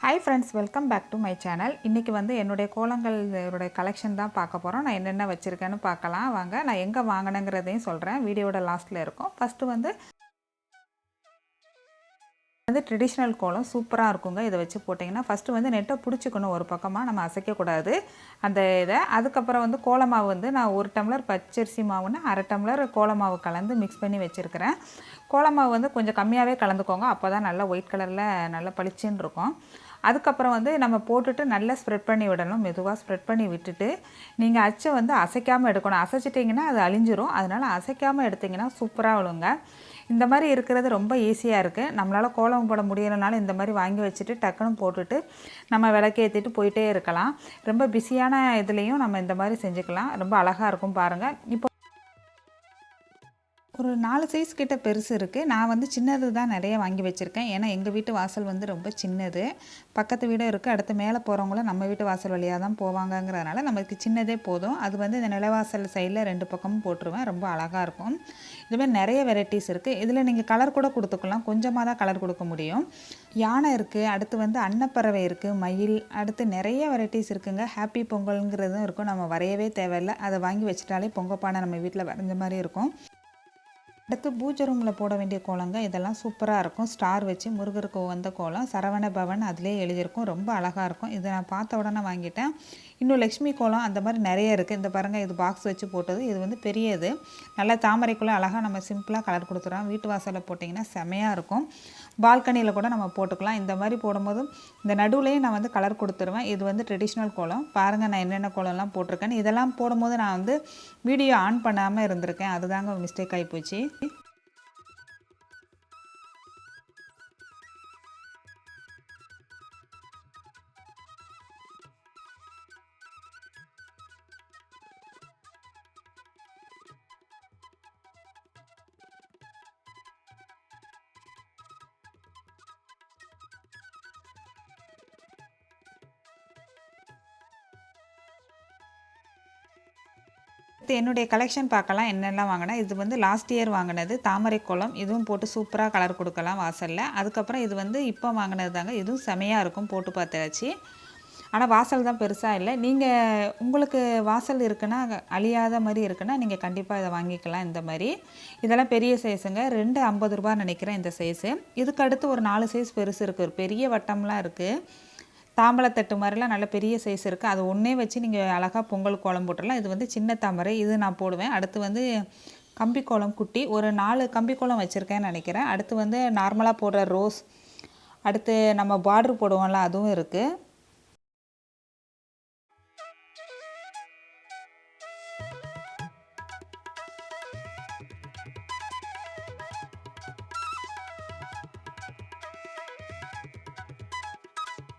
Hi friends welcome back to my channel இன்றைக்கி வந்து என்னுடைய கோலங்களுடைய கலெக்ஷன் தான் பார்க்க போகிறோம் நான் என்னென்ன வச்சுருக்கேன்னு பார்க்கலாம். வாங்க நான் எங்கே வாங்கினேங்கிறதையும் சொல்கிறேன் வீடியோட லாஸ்ட்டில் இருக்கும். ஃபஸ்ட்டு வந்து வந்து ட்ரெடிஷ்னல் கோலம் சூப்பராக இருக்குங்க. இதை வச்சு போட்டிங்கன்னா ஃபஸ்ட்டு வந்து நெட்டை பிடிச்சிக்கணும். ஒரு பக்கமாக நம்ம அசைக்கக்கூடாது. அந்த இதை அதுக்கப்புறம் வந்து கோலமாவு வந்து நான் ஒரு டம்ளர் பச்சரிசி மாவுன்னு அரை டம்ளர் கோலமாவு கலந்து மிக்ஸ் பண்ணி வச்சுருக்கிறேன். கோலமாவு வந்து கொஞ்சம் கம்மியாகவே கலந்துக்கோங்க. அப்போ தான் நல்லா ஒயிட் கலரில் நல்லா பளிச்சுன்னு இருக்கும். அதுக்கப்புறம் வந்து நம்ம போட்டுட்டு நல்லா ஸ்ப்ரெட் பண்ணி விடணும். மெதுவாக ஸ்ப்ரெட் பண்ணி விட்டுட்டு நீங்கள் அச்சை வந்து அசைக்காமல் எடுக்கணும். அசைச்சிட்டிங்கன்னா அது அழிஞ்சிரும். அதனால் அசைக்காமல் எடுத்திங்கன்னா சூப்பராக விழுங்க. இந்த மாதிரி இருக்கிறது ரொம்ப ஈஸியாக இருக்குது நம்மளால் கோலம் போட முடியலைனாலும் இந்த மாதிரி வாங்கி வச்சுட்டு டக்குன்னு போட்டுட்டு நம்ம விளக்கேற்றிட்டு போயிட்டே இருக்கலாம். ரொம்ப பிஸியான இதுலேயும் நம்ம இந்த மாதிரி செஞ்சுக்கலாம். ரொம்ப அழகாக இருக்கும் பாருங்கள் இப்போ ஒரு நாலு சைஸ் கிட்ட பெருசு இருக்குது நான் வந்து சின்னது தான் நிறைய வாங்கி வச்சுருக்கேன். ஏன்னா எங்கள் வீட்டு வாசல் வந்து ரொம்ப சின்னது. பக்கத்து வீடும் இருக்குது அடுத்து மேலே போகிறவங்களும் நம்ம வீட்டு வாசல் வழியாக தான் போவாங்கங்கிறதுனால நமக்கு சின்னதே போதும். அது வந்து இந்த நிலவாசல் சைடில் ரெண்டு பக்கமும் போட்டுருவேன். ரொம்ப அழகாக இருக்கும். இதுமாதிரி நிறைய வெரைட்டிஸ் இருக்குது இதில் நீங்கள் கலர் கூட கொடுத்துக்கலாம். கொஞ்சமாக தான் கலர் கொடுக்க முடியும். யானை இருக்குது அடுத்து வந்து அன்னப்பறவை இருக்குது மயில். அடுத்து நிறைய வெரைட்டிஸ் இருக்குங்க. ஹாப்பி பொங்கல்ங்கிறதும் இருக்கும். நம்ம வரையவே தேவையில்லை. அதை வாங்கி வச்சுட்டாலே பொங்கப்பானை நம்ம வீட்டில் வரைஞ்ச மாதிரி இருக்கும். அடுத்து பூஜை ரூமில் போட வேண்டிய கோலங்க இதெல்லாம் சூப்பராக இருக்கும். ஸ்டார் வச்சு முருகருக்கு வந்த கோலம் சரவண பவன் அதிலே எழுதியிருக்கும். ரொம்ப அழகாக இருக்கும். இதை நான் பார்த்த உடனே வாங்கிட்டேன். இன்னும் லக்ஷ்மி கோலம் அந்த மாதிரி நிறைய இருக்குது இந்த பாருங்கள் இது பாக்ஸ் வச்சு போட்டது. இது வந்து பெரியது. நல்லா தாமரைக்குள்ளே அழகாக நம்ம சிம்பிளாக கலர் கொடுத்துறோம் வீட்டு வாசலில் போட்டிங்கன்னா செமையாக இருக்கும். பால்கனியில் கூட நம்ம போட்டுக்கலாம். இந்த மாதிரி போடும்போது இந்த நடுவுலேயே நான் வந்து கலர் கொடுத்துருவேன். இது வந்து ட்ரெடிஷ்னல் கோலம். பாருங்கள் நான் என்னென்ன கோலம்லாம் போட்டிருக்கேன்னு. இதெல்லாம் போடும்போது நான் வந்து வீடியோ ஆன் பண்ணாமல் இருந்திருக்கேன். அதுதாங்க மிஸ்டேக் ஆகி போச்சு என்னுடைய கலெக்ஷன் பார்க்கலாம் என்னெல்லாம் வாங்கினா. இது வந்து லாஸ்ட் இயர் வாங்கினது தாமரை குளம். இதுவும் போட்டு சூப்பராக கலர் கொடுக்கலாம் வாசலில். அதுக்கப்புறம் இது வந்து இப்போ வாங்கினது தாங்க. இதுவும் செமையாக இருக்கும் போட்டு பார்த்தாச்சு. ஆனால் வாசல் தான் பெருசாக இல்லை. நீங்கள் உங்களுக்கு வாசல் இருக்குன்னா அழியாத மாதிரி இருக்குன்னா நீங்கள் கண்டிப்பாக இதை வாங்கிக்கலாம் இந்த மாதிரி. இதெல்லாம் பெரிய சைஸுங்க ரெண்டு ஐம்பது ரூபா நினைக்கிறேன் இந்த சைஸு இதுக்கு அடுத்து ஒரு நாலு சைஸ் பெருசு இருக்குது ஒரு பெரிய வட்டம்லாம் இருக்குது தாம்பழத்தட்டு மாதிரிலாம் நல்ல பெரிய சைஸ் இருக்குது அது ஒன்றே வச்சு நீங்கள் அழகாக பொங்கல் கோலம் போட்டுடலாம் இது வந்து சின்ன தாமரை. இது நான் போடுவேன். அடுத்து வந்து கம்பி கோலம் குட்டி. ஒரு நாலு கம்பி கோலம் வச்சுருக்கேன்னு நினைக்கிறேன். அடுத்து வந்து நார்மலாக போடுற ரோஸ் அடுத்து நம்ம பார்ட்ரு போடுவோம்ல அதுவும் இருக்குது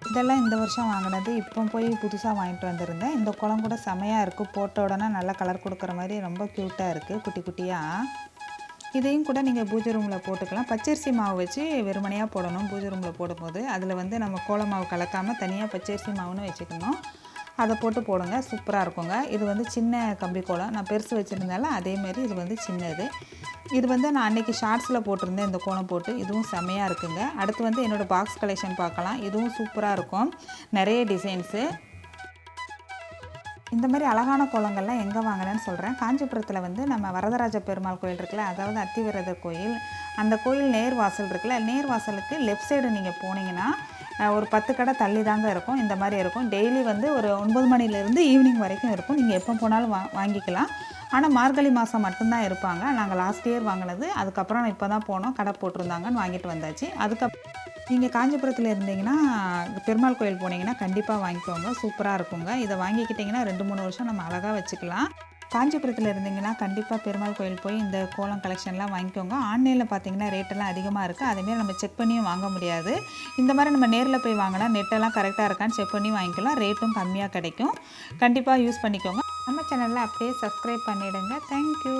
இதெல்லாம் இந்த வருஷம் வாங்கினது. இப்போ போய் புதுசாக வாங்கிட்டு வந்திருந்தேன். இந்த குளம் கூட செமையாக இருக்குது போட்ட உடனே நல்லா கலர் கொடுக்குற மாதிரி ரொம்ப க்யூட்டாக இருக்குது குட்டி குட்டியாக இதையும் கூட நீங்கள் பூஜை ரூமில் போட்டுக்கலாம். பச்சரிசி மாவு வச்சு வெறுமனையாக போடணும். பூஜை ரூமில் போடும்போது அதில் வந்து நம்ம கோல மாவு கலக்காமல் தனியாக பச்சரிசி மாவுன்னு வச்சுக்கணும். அதை போட்டு போடுங்க. சூப்பராக இருக்குங்க. இது வந்து சின்ன கம்பி கோலம். நான் பெருசு வச்சுருந்தாலும் அதேமாரி இது வந்து சின்னது. இது வந்து நான் அன்றைக்கி ஷார்ட்ஸில் போட்டிருந்தேன். இந்த கோலம் போட்டு. இதுவும் செம்மையாக இருக்குங்க. அடுத்து வந்து என்னோடய பாக்ஸ் கலெக்ஷன் பார்க்கலாம். இதுவும் சூப்பராக இருக்கும். நிறைய டிசைன்ஸு இந்த மாதிரி அழகான கோலங்கள்லாம் எங்கே வாங்கினேன்னு சொல்கிறேன் காஞ்சிபுரத்தில் வந்து நம்ம வரதராஜ பெருமாள் கோயில் இருக்குல்ல அதாவது அத்திவரதர் கோயில். அந்த கோயில் நேர் வாசல் இருக்குல்ல நேர் வாசலுக்கு லெஃப்ட் சைடு நீங்கள் போனீங்கன்னா ஒரு பத்து கடை தள்ளி தாங்க இருக்கும். இந்த மாதிரி இருக்கும். டெய்லி வந்து ஒரு ஒன்பது மணிலேருந்து ஈவினிங் வரைக்கும் இருக்கும். நீங்கள் எப்போ போனாலும் வா வாங்கிக்கலாம். ஆனால் மார்கழி மாதம் மட்டும்தான் இருப்பாங்க. நாங்கள் லாஸ்ட் இயர் வாங்கினது. அதுக்கப்புறம் இப்போ தான் போனோம். கடை போட்டிருந்தாங்கன்னு வாங்கிட்டு வந்தாச்சு. அதுக்கப்புறம் நீங்கள் காஞ்சிபுரத்தில் இருந்தீங்கன்னா பெருமாள் கோயில் போனீங்கன்னா கண்டிப்பாக வாங்கிக்கோங்க. சூப்பராக இருக்குங்க. இதை வாங்கிக்கிட்டிங்கன்னா ரெண்டு மூணு வருஷம் நம்ம அழகாக வச்சுக்கலாம். காஞ்சிபுரத்தில் இருந்தீங்கன்னா கண்டிப்பாக பெருமாள் கோயில் போய் இந்த கோலம் கலெக்ஷன்லாம் வாங்கிக்கோங்க. ஆன்லைனில் பார்த்தீங்கன்னா ரேட்டெல்லாம் அதிகமாக இருக்குது அதேமாரி நம்ம செக் பண்ணியும் வாங்க முடியாது. இந்த மாதிரி நம்ம நேரில் போய் வாங்கினா நெட்டெல்லாம் கரெக்டாக இருக்கான்னு செக் பண்ணி வாங்கிக்கலாம். ரேட்டும் கம்மியாக கிடைக்கும். கண்டிப்பாக யூஸ் பண்ணிக்கோங்க. நம்ம சேனலில் அப்படியே சப்ஸ்கிரைப் பண்ணிவிடுங்க தேங்க்யூ